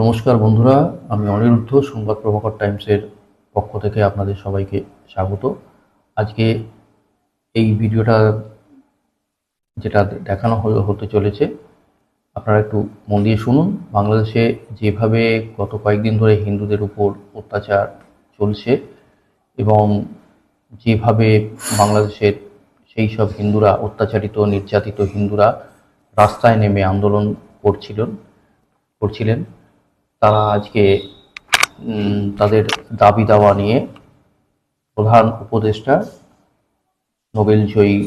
নমস্কার বন্ধুরা, আমি অনিরুদ্ধ সংবাদ প্রভাকর টাইমসের পক্ষ থেকে আপনাদের সবাইকে স্বাগত। আজকে এই ভিডিওটা যেটা দেখানো হতে চলেছে, আপনারা একটু মন দিয়ে শুনুন। বাংলাদেশে যেভাবে গত কয়েকদিন ধরে হিন্দুদের উপর অত্যাচার চলছে এবং যেভাবে বাংলাদেশের সেই সব হিন্দুরা, অত্যাচারিত, নির্যাতিত হিন্দুরা রাস্তায় নেমে আন্দোলন করছিলেন করছিলেন তারা আজকে তাদের দাবি দাওয়া নিয়ে প্রধান উপদেষ্টা নোবেলজয়ী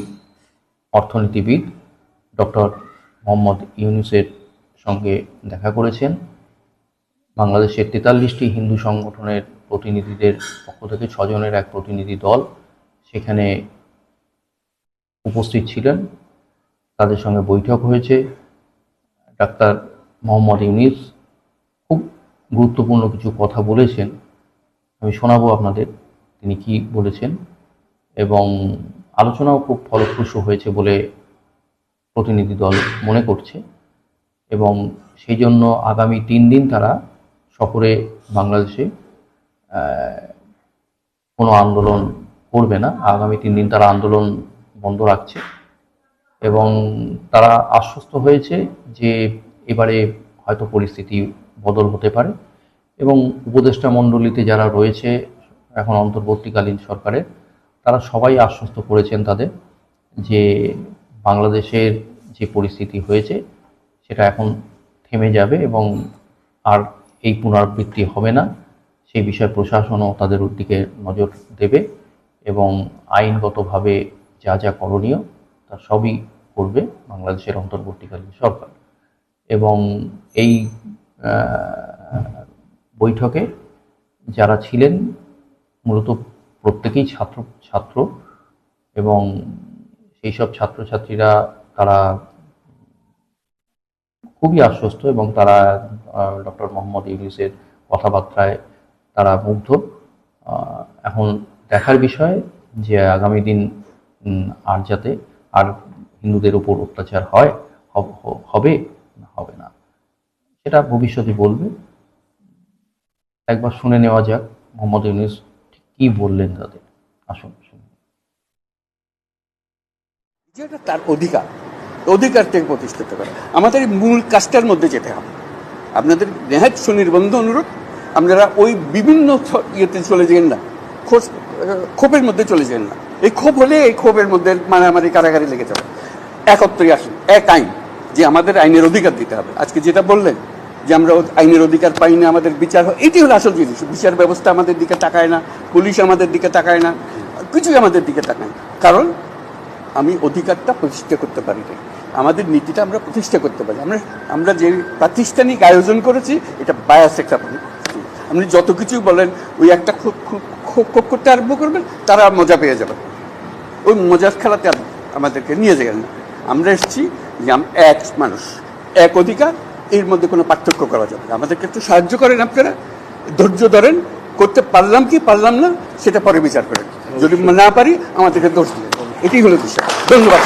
অর্থনীতিবিদ ডক্টর মোহাম্মদ ইউনুসের সঙ্গে দেখা করেছেন। বাংলাদেশের তেতাল্লিশটি হিন্দু সংগঠনের প্রতিনিধিদের পক্ষ থেকে ছজনের এক প্রতিনিধি দল সেখানে উপস্থিত ছিলেন। তাদের সঙ্গে বৈঠক হয়েছে। ডাক্তার মোহাম্মদ ইউনিস গুরুত্বপূর্ণ কিছু কথা বলেছেন। আমি শোনাবো আপনাদের তিনি কি বলেছেন এবং আলোচনাও খুব ফলপ্রসূ হয়েছে বলে প্রতিনিধি দল মনে করছে এবং সেই জন্য আগামী তিন দিন তারা সফরে বাংলাদেশে কোনো আন্দোলন করবে না। আগামী তিন দিন তারা আন্দোলন বন্ধ রাখছে এবং তারা আশ্বস্ত হয়েছে যে এবারে হয়তো পরিস্থিতি বদল হতে পারে এবং উপদেষ্টা মণ্ডলীতে যারা রয়েছে এখন অন্তর্বর্তীকালীন সরকারের, তারা সবাই আশ্বস্ত করেছেন তাদের যে বাংলাদেশের যে পরিস্থিতি হয়েছে সেটা এখন থেমে যাবে এবং আর এই পুনরাবৃত্তি হবে না। সেই বিষয়ে প্রশাসনও তাদের দিকে নজর দেবে এবং আইনগতভাবে যা যা করণীয় তা সবই করবে বাংলাদেশের অন্তর্বর্তীকালীন সরকার। এবং এই বৈঠকে যারা ছিলেন, মূলত প্রত্যেকেই ছাত্র ছাত্র এবং সেই সব ছাত্রছাত্রীরা তারা খুবই আশ্বস্ত এবং তারা ডক্টর মোহাম্মদ ইউনুসের কথাবার্তায় তারা মুগ্ধ। এখন দেখার বিষয় যে আগামী দিন আর যাতে আর হিন্দুদের উপর অত্যাচার হয় হব- হবে না। সেটা ভবিষ্যতে বলবে। একবার শুনে নেওয়া যাক মোহাম্মদ ইউনুস কি বললেন তাদের আসুন যেটা তার অধিকার অধিকারকে প্রতিষ্ঠিত করা। আমাদের মূল কাজটার মধ্যে যেতে হবে। আপনাদের নেহাত সুনির্বন্ধ অনুরোধ, আপনারা ওই বিভিন্ন ইয়েতে চলে যান না, খোঁজ ক্ষোভের মধ্যে চলে যান না। এই ক্ষোভ হলে এই ক্ষোভের মধ্যে মারামারি, কারাগারি লেগে যাবে। একত্রে আসুন, এক আইন। যে আমাদের আইনের অধিকার দিতে হবে। আজকে যেটা বললেন যে আমরা আইনের অধিকার পাই না, আমাদের বিচার হয়, এটি হলো আসল জিনিস। বিচার ব্যবস্থা আমাদের দিকে তাকায় না, পুলিশ আমাদের দিকে তাকায় না, কিছুই আমাদের দিকে তাকায় না। কারণ আমি অধিকারটা প্রতিষ্ঠা করতে পারি না আমাদের নীতিটা আমরা প্রতিষ্ঠা করতে পারি। আমরা আমরা যে প্রাতিষ্ঠানিক আয়োজন করেছি, এটা বায়াস একটা আপনি যত কিছু বলেন, ওই একটা খুব খুব খুব করতে আরম্ভ করবেন, তারা মজা পেয়ে যাবে। ওই মজার খেলাতে আমাদেরকে নিয়ে যাবেন না। আমরা এসেছি যে এক মানুষ, এক অধিকার, এর মধ্যে কোনো পার্থক্য করা যাবে না। আমাদেরকে একটু সাহায্য করেন আপনারা, ধৈর্য ধরেন, করতে পারলাম কি, পারলাম না, সেটা পরে বিচার করেন। যদি না পারি, আমাদেরকে দোষ দিলেন এটি হলো বিষয়। ধন্যবাদ